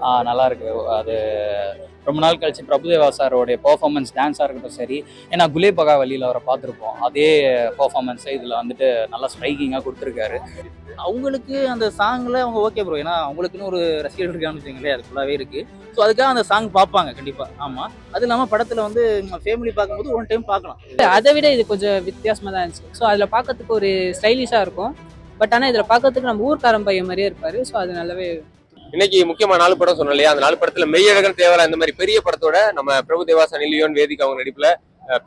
நல்லாயிருக்கு நல்லா இருக்கு. அது ரொம்ப நாள் கழிச்சு பிரபுதேவா சாரோடைய பர்ஃபார்மன்ஸ் டான்ஸாக இருக்கட்டும் சரி ஏன்னா குலே பகாவலியில் அவரை பார்த்துருப்போம். அதே பர்ஃபார்மன்ஸை இதில் வந்துட்டு நல்லா ஸ்ட்ரைக்கிங்காக கொடுத்துருக்காரு. அவங்களுக்கு அந்த சாங்ல அவங்க ஓகே ப்ரோ ஏன்னா அவங்களுக்குன்னு ஒரு ரசிகர்கள் இருக்கான்னு வச்சுங்களேன் அது ஃபுல்லாகவே இருக்குது ஸோ அதுக்காக அந்த சாங் பார்ப்பாங்க கண்டிப்பாக ஆமாம் அது இல்லாமல் படத்தில் வந்து ஃபேமிலி பார்க்கும்போது ஒன் டைம் பார்க்கலாம். அதை விட இது கொஞ்சம் வித்தியாசமாக தான் இருந்துச்சு. ஸோ அதில் பார்க்கறதுக்கு ஒரு ஸ்டைலிஷாக இருக்கும். பட் ஆனால் இதில் பார்க்கறதுக்கு நம்ம ஊர்க்காரன் பையன் மாதிரியே இருப்பார். ஸோ அது நல்லாவே இன்னைக்கு முக்கியமா நாலு படம் சொன்னோம் இல்லையா? அந்த நாலு படத்துல மெய்யழகன் தேவரா இந்த மாதிரி பெரிய படத்தோட நம்ம பிரபுதேவா சனி லியோன் வேதிக்கு அவங்க நடிப்புல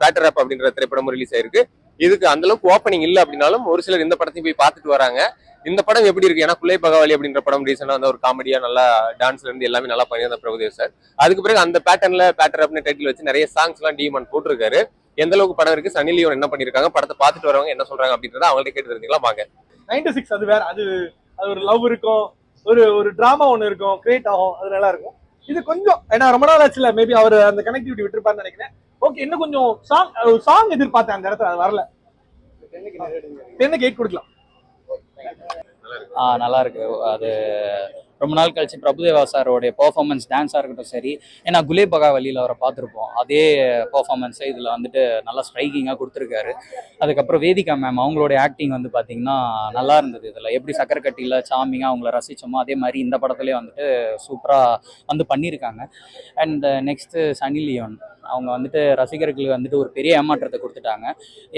பேட்டர் அப் அப்படின்ற திரைப்படமும் ரிலீஸ் ஆயிருக்கு. இதுக்கு அந்த அளவுக்கு ஓப்பனிங் இல்ல அப்படின்னாலும் ஒரு சிலர் இந்த படத்தையும் போய் பார்த்துட்டு வராங்க. இந்த படம் எப்படி இருக்கு? ஏன்னா குலை பகவாலி அப்படின்ற படம் ரீசெண்டா வந்து ஒரு காமெடியா நல்லா டான்ஸ்ல இருந்து எல்லாமே நல்லா பண்ணியிருந்த பிரபுதேவ் சார் அதுக்கு பிறகு அந்த பேட்டர்ன்ல பேட்டர் அப்னு டைட்டில் வச்சு நிறைய சாங்ஸ் எல்லாம் டிமான் போட்டிருக்காரு. எந்த அளவுக்கு படம் இருக்கு? சனி லியோன் என்ன பண்ணிருக்காங்க படத்தை பார்த்துட்டு வரவங்க என்ன சொல்றாங்க அப்படின்றத அவங்கள்ட்ட கேட்டு தெரிஞ்சுக்கலாம். வாங்க. நைன்டி சிக்ஸ் அது வேற அது அது ஒரு லவ் இருக்கும். ஒரு ஒரு டிராமா ஒன்று இருக்கும் கிரியேட் ஆகும் அது நல்லா இருக்கும். இது கொஞ்சம் ஏன்னா ரொம்ப நாள் ஆச்சுல மேபி அவர் அந்த கனெக்டிவிட்டி விட்டுருப்பாருன்னு நினைக்கிறேன். ஓகே இன்னும் கொஞ்சம் சாங் சாங் எதிர்பார்த்தேன் அந்த இடத்துல அது வரல. டென்னுக்கு எயிட் கொடுக்கலாம். ஆ, நல்லா இருக்கு. அது ரொம்ப நாள் கழிச்சு பிரபுதேவா சாரோடைய பெர்ஃபார்மன்ஸ் டான்ஸாக இருக்கட்டும் சரி ஏன்னா குலே பகாவலியில் அவரை பார்த்துருப்போம். அதே பெர்ஃபார்மன்ஸை இதில் வந்துட்டு நல்லா ஸ்ட்ரைக்கிங்காக கொடுத்துருக்காரு. அதுக்கப்புறம் வேதிகா மேம் அவங்களுடைய ஆக்டிங் வந்து பார்த்தீங்கன்னா நல்லா இருந்தது இதில். எப்படி சக்கரை கட்டியில் சாமிங்காக அவங்கள ரசிச்சோமோ அதே மாதிரி இந்த படத்துலேயே வந்துட்டு சூப்பராக வந்து பண்ணியிருக்காங்க. அண்ட் நெக்ஸ்ட்டு சனி லியோன் அவங்க வந்துட்டு ரசிகர்களுக்கு வந்துட்டு ஒரு பெரிய ஏமாற்றத்தை கொடுத்துட்டாங்க.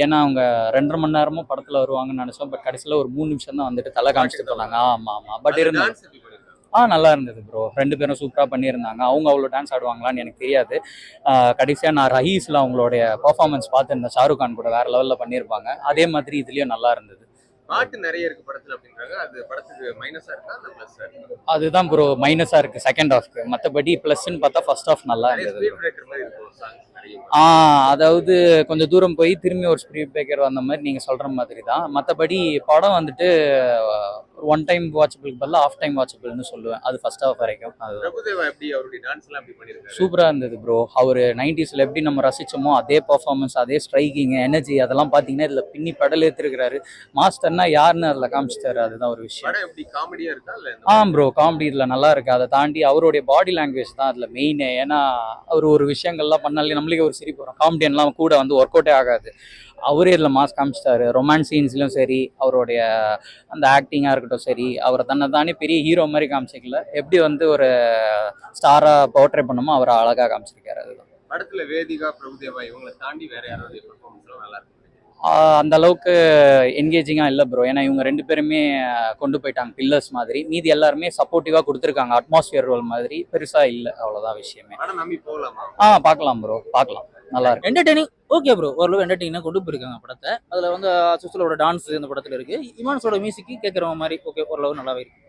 ஏன்னா அவங்க ரெண்டரை மணி நேரமும் படத்தில் வருவாங்கன்னு நினச்சோம். பட் கடைசியில் ஒரு மூணு நிமிஷம் தான் வந்துட்டு தலை காமிச்சிட்டு போனாங்க. ஆமாம் ஆமாம் பட் இருந்தாலும் ஆ நல்லா இருந்தது ப்ரோ ரெண்டு பேரும் சூப்பராக பண்ணியிருந்தாங்க. அவங்க அவ்வளோ டான்ஸ் ஆடுவாங்களான்னு எனக்கு தெரியாது. கடைசியாக நான் ரஹீஸில் அவங்களுடைய பர்ஃபார்மன்ஸ் பார்த்துருந்தேன். ஷாருக் கான் கூட வேற லெவலில் பண்ணியிருப்பாங்க. அதே மாதிரி இதுலேயும் நல்லா இருந்தது. பாட்டு நிறைய இருக்கு படத்துல அப்படின்றாங்க. அது படத்துக்கு மைனஸா இருக்கா? அந்த பிளஸ் அதுதான் ப்ரோ மைனஸாக இருக்குது செகண்ட் ஹாஃப்க்கு மற்றபடி ப்ளஸ்ன்னு பார்த்தா ஃபர்ஸ்ட் ஹாஃப் நல்லா இருந்தது. ஆ அதாவது கொஞ்சம் தூரம் போய் திரும்பி ஒரு ஸ்பீட் பிரேக்கர் வந்த மாதிரி நீங்கள் சொல்கிற மாதிரி தான் மற்றபடி படம் வந்துட்டு ஒன் டைம் வாட்சபிளுக்கு பதிலாக ஆஃப் டைம் வாட்சபிள்னு சொல்லுவேன். அது ஃபர்ஸ்ட் ஹாஃப் வரைக்கும். அது சூப்பராக இருந்தது ப்ரோ அவர் நைன்டிஸில் எப்படி நம்ம ரசிச்சோமோ அதே பர்ஃபார்மன்ஸ் அதே ஸ்ட்ரைக்கிங் எனர்ஜி அதெல்லாம் பார்த்தீங்கன்னா இதில் பின்னி படல் ஏற்றிருக்கிறாரு மாஸ்டர்னா யாருன்னு அதில் காமிச்சிட்டாரு அதுதான் ஒரு விஷயம். ஆ ப்ரோ காமெடி இதில் நல்லா இருக்கு. அதை தாண்டி அவருடைய பாடி லாங்குவேஜ் தான் அதில் மெயின் ஏன்னா அவர் ஒரு விஷயங்கள்லாம் பண்ணாலே நம்மளுக்கே ஒரு சிரிப்பு வரும். காமெடியன்லாம் கூட வந்து ஒர்க் அவுட்டே ஆகாது. அவரே இதில் மாஸ் காமிச்சிட்டாரு. ரொமான்ஸ் சீன்ஸ்லையும் சரி அவருடைய அந்த ஆக்டிங்காக இருக்கட்டும் சரி அவரை தன்னை தானே பெரிய ஹீரோ மாதிரி காமிச்சிக்கல. எப்படி வந்து ஒரு ஸ்டாராக போர்ட்ரே பண்ணமோ அவரை அழகாக காமிச்சிருக்காரு அதுதான். படத்துல வேதிகா பிரபுதேவா இவங்களை தாண்டி வேற யாரோடைய நல்லா ஆஹ் அந்த அளவுக்கு என்கேஜிங்காக இல்லை ப்ரோ ஏன்னா இவங்க ரெண்டு பேருமே கொண்டு போயிட்டாங்க பில்லர்ஸ் மாதிரி. மீதி எல்லாருமே சப்போர்ட்டிவாக கொடுத்துருக்காங்க. அட்மாஸ்பியர் ரோல் மாதிரி. பெருசாக இல்லை அவ்வளோதான் விஷயமே. ஆ பார்க்கலாம் ப்ரோ பார்க்கலாம். நல்லா இருக்கு. என்டர்டெய்னிங் ஓகே ப்ரோ ஓரளவு என்டர்டெய்னிங்காக கொண்டு போயிருக்காங்க படத்தை. அதில் வந்து சுசுலோட டான்ஸ் இந்த படத்தில் இருக்கு. இமான்ஸோட மியூசிக்கு கேட்குற மாதிரி ஓகே ஓரளவு நல்லாவே இருக்கு.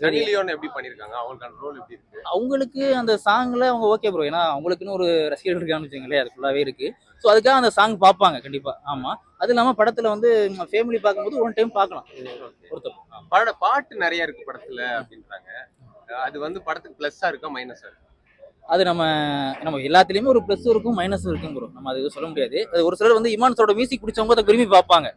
சனி லியோன் எப்படி பண்ணிருக்காங்க? அவங்களுக்கான ரோல் எப்படி இருக்கு? அவங்களுக்கு அந்த சாங்ல அவங்க ஓகே ப்ரோ ஏன்னா அவங்களுக்குன்னு ஒரு ரசிகர்கள் இருக்கான்னு வச்சுங்களேன் அது ஃபுல்லாகவே இருக்கு. ஸோ அதுக்காக அந்த சாங் பார்ப்பாங்க கண்டிப்பா. ஆமா. அது இல்லாமல் படத்துல வந்து ஃபேமிலி பார்க்கும்போது ஒன் டைம் பார்க்கலாம். ஒருத்தர் பட பாட்டு நிறைய இருக்கு படத்துல அப்படின்றாங்க. அது வந்து படத்துக்கு பிளஸ்ஸா இருக்கா மைனஸா இருக்கா? அது நம்ம நம்ம எல்லாத்துலேயுமே ஒரு ப்ளஸ் இருக்கும் மைனஸும் இருக்கும் ப்ரோ நம்ம அது எதுவும் சொல்ல முடியாது. அது ஒரு சிலர் வந்து இமான் சாரோட மியூசிக் பிடிச்சவங்க அதை விரும்பி பார்ப்பாங்க.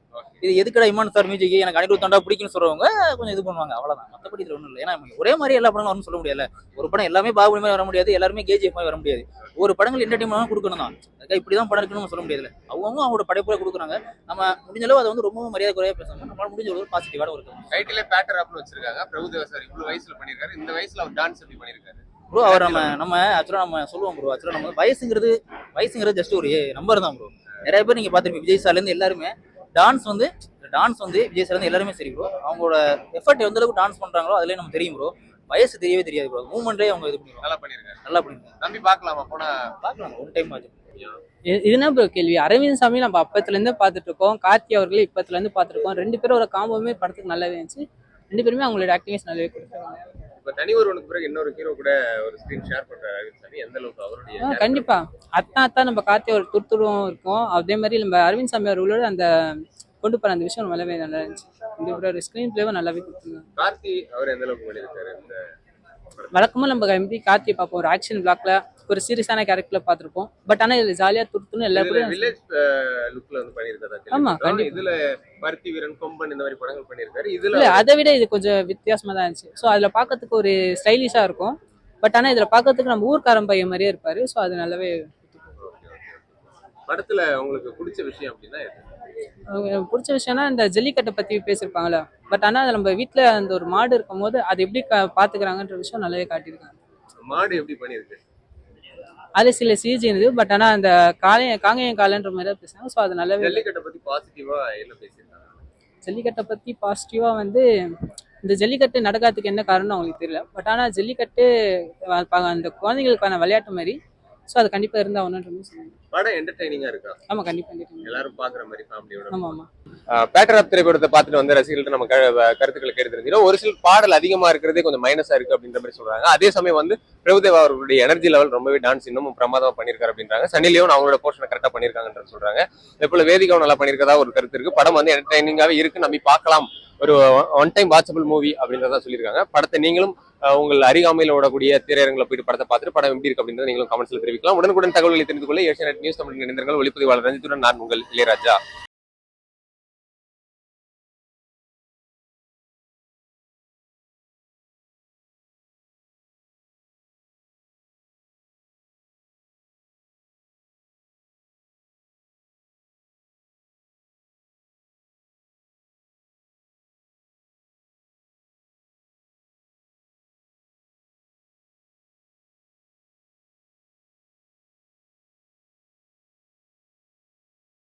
இது எதுக்கடா இமான் சார் மியூசிக் எனக்கு அனிருத் தாண்டா பிடிக்கும்னு சொல்றவங்க கொஞ்சம் இது பண்ணுவாங்க. அவ்வளவுதான். மற்றபடி இதுல ஒன்றும் இல்லை. ஏன்னா ஒரே மாதிரி எல்லா படங்களும் வரும்னு சொல்ல முடியல ஒரு படம் எல்லாமே பாகுபலி மாதிரி வர முடியாது. எல்லாருமே கேஜிஎஃப் மாதிரி வர முடியாது. ஒரு படங்கள் என்டர்டைன்மெண்ட் கொடுக்கணும் தான் அதுக்காக இப்படி தான் படம் இருக்குன்னு சொல்ல முடியாதுல்ல. அவங்கவுங்க அவங்களோட படைப்புல கொடுக்குறாங்க. நம்ம முடிஞ்ச அளவு அதை வந்து ரொம்ப மரியாதை குறைய பேசணும் நம்மளால முடிஞ்ச அளவு பாசிட்டிவாக இருக்கும். டைட்டிலே பேட்டர் அப்னு வச்சிருக்காங்க. பிரபுதேவா சார் இவ்வளவு வயசுல பண்ணிருக்காரு இந்த வயசுல அவர் டான்ஸ் எப்படி பண்ணிருக்காரு ப்ரோ அவர் நம்ம நம்ம ஆக்சுவலாக நம்ம சொல்லுவோம் ப்ரோ ஆக்சுவலாக நம்ம வயசுங்கிறது வயசுங்கிறது ஜஸ்ட் ஒரு நம்பர் தான் ப்ரோ நிறைய பேர் நீங்கள் பார்த்துருப்பீங்க விஜய் சார்லேருந்து எல்லாருமே டான்ஸ் வந்து டான்ஸ் வந்து விஜய் சார்லேருந்து எல்லாருமே சரி ப்ரோ அவங்களோட எஃபர்ட் எந்த அளவுக்கு டான்ஸ் பண்ணுறாங்களோ அதுலேயே நம்ம தெரியும் ப்ரோ வயசு தெரியவே தெரியாது ப்ரோ மூமெண்ட்லேயே அவங்க இது பண்ணுவாங்க நல்லா பண்ணிருக்காரு. நல்லா பண்ணிருக்காங்க நம்பி பார்க்கலாமா? போனா பார்க்கலாம் ஒன் டைம் ஆச்சு. இது- இது என்ன ப்ரோ கேள்வி. அரவிந்த் சாமி நம்ம அப்பத்துலேருந்து பார்த்துட்டு இருக்கோம். கார்த்தி அவர்களே இப்பத்துலேருந்து பார்த்துருக்கோம் ரெண்டு பேரும் ஒரு காம்போமே படத்துக்கு நல்லாவே இருந்துச்சு. ரெண்டு பேருமே அவங்களோட ஆக்டிவேஷன் நல்லாவே கொடுத்தாங்க இப்ப தனி ஒருவனுக்கு பிறகு இன்னொரு ஹீரோ கூட ஒரு ஸ்கிரீன் ஷேர் பண்றாரு அரவிந்த் சாமி எந்த அளவுக்கு அவருடைய கண்டிப்பா. அத்தான் அத்தான் நம்ம கார்த்தி ஒரு துருத்துருவும் இருக்கும். அதே மாதிரி நம்ம அரவிந்த் சாமி அவர்களோட அந்த கொண்டு போற அந்த விஷயம் நல்லாவே நல்லா இருந்துச்சு. இந்த ஒரு ஸ்க்ரீன் பிளேவும் நல்லாவே கொடுத்துருந்தாங்க. கார்த்தி அவர் எந்த அளவுக்கு பண்ணிருக்காரு இந்த வழக்கமா நம்ம எப்படி கார்த்தி பார்ப்போம். ஒரு ஆக்ஷன் பிளாக்ல ஒரு சீரியஸான கேரக்டர்ல பார்த்திருப்போம். பட் ஆனா இது ஜாலியா துருத்துன்னு எல்லா பேரும் வில்லேஜ் லுக்ல வந்து பண்ணிருக்காரு ஆமா. இதுல பருத்தி வீரன் கொம்பன் இந்த மாதிரி படங்கள் பண்ணிருக்காரு இல்ல இதுல அதை விட இது கொஞ்சம் வித்தியாசமா தான் இருந்துச்சு. ஸோ அதுல பார்க்கறதுக்கு ஒரு ஸ்டைலிஷா இருக்கும். பட் ஆனா இதுல பார்க்கறதுக்கு நம்ம ஊர்க்காரன் பையன் மாதிரியே இருப்பாரு. ஸோ அது நல்லாவே படத்துல உங்களுக்கு பிடிச்ச விஷயம் அப்படின்னா பிடிச்ச விஷயம்னா இந்த ஜல்லிக்கட்டை பத்தி பேசியிருப்பாங்கல்ல. பட் ஆனா அது நம்ம வீட்ல அந்த ஒரு மாடு இருக்கும்போது அது எப்படி பாத்துக்கிறாங்கன்ற விஷயம் நல்லாவே காட்டியிருக்காங்க. மாடு எப்படி பண்ணிருக்கு அது சில சிஜி இருந்தது பட் ஆனா அந்த காளைய காங்கேயம் காலன்ற மாதிரி தான் பேசுனாங்க. ஸோ அது நல்லாவே ஜல்லிக்கட்டை பத்தி பாசிட்டிவா என்ன பேசியிருக்காங்க? ஜல்லிக்கட்டை பத்தி பாசிட்டிவா வந்து இந்த ஜல்லிக்கட்டு நடக்காததுக்கு என்ன காரணம் அவங்களுக்கு தெரியல. பட் ஆனா ஜல்லிக்கட்டு அந்த குழந்தைங்களுக்கான விளையாட்டு மாதிரி ஸோ அது கண்டிப்பா இருந்தா ஒன்றுன்ற மாதிரி சொல்லுவாங்க படம் என்டர்டைனிங்கா இருக்கா? ஆமா கண்டிப்பா கண்டிப்பா எல்லாரும் பாக்குற மாதிரி ஃபேமிலியோட ஆமா ஆமா. பேட்டர் திரைப்படத்தை பார்த்துட்டு வந்த ரசிகர்கள்ட்ட நம்ம க- கருத்துக்களை கேட்டு தெரிஞ்சிடும் ஒரு சில பாடல் அதிகமா இருக்கிறதே கொஞ்சம் மைனஸாக இருக்கு அப்படின்ற மாதிரி சொல்றாங்க. அதே சமயம் வந்து பிரபுதேவா அவர்களுடைய எனர்ஜி லெவல் ரொம்பவே டான்ஸ் இன்னமும் பிரமாதமா பண்ணியிருக்காரு அப்படின்றாங்க. சன்னி அவங்களோட போர்ஷனை கரெக்டாக பண்ணியிருக்காங்கன்ற சொல்கிறாங்க அதே வேதிகாவும் நல்லா பண்ணியிருக்கதா ஒரு கருத்து இருக்கு. படம் வந்து என்டர்டைனிங்காகவே இருக்கு. நம்பி பார்க்கலாம். ஒரு ஒன் டைம் வாட்சபிள் மூவி அப்படின்றத சொல்லியிருக்காங்க. படத்தை நீங்களும் உங்கள் அருகாமையில் ஓடக்கூடிய திரையரங்களை போயிட்டு படத்தை பார்த்துட்டு படம் எப்படி இருக்கு அப்படின்றத நீங்களும் கமெண்ட்ஸில் தெரிவிக்கலாம். உடனுக்குடன் தகவல்களை தெரிந்து கொள்ள ஏஷியா நியூஸ் தமிழ் இணைந்தர்கள் ஒளிப்பதிவாளர் ரஞ்சித்துடன் நான் உங்கள் இளையராஜா.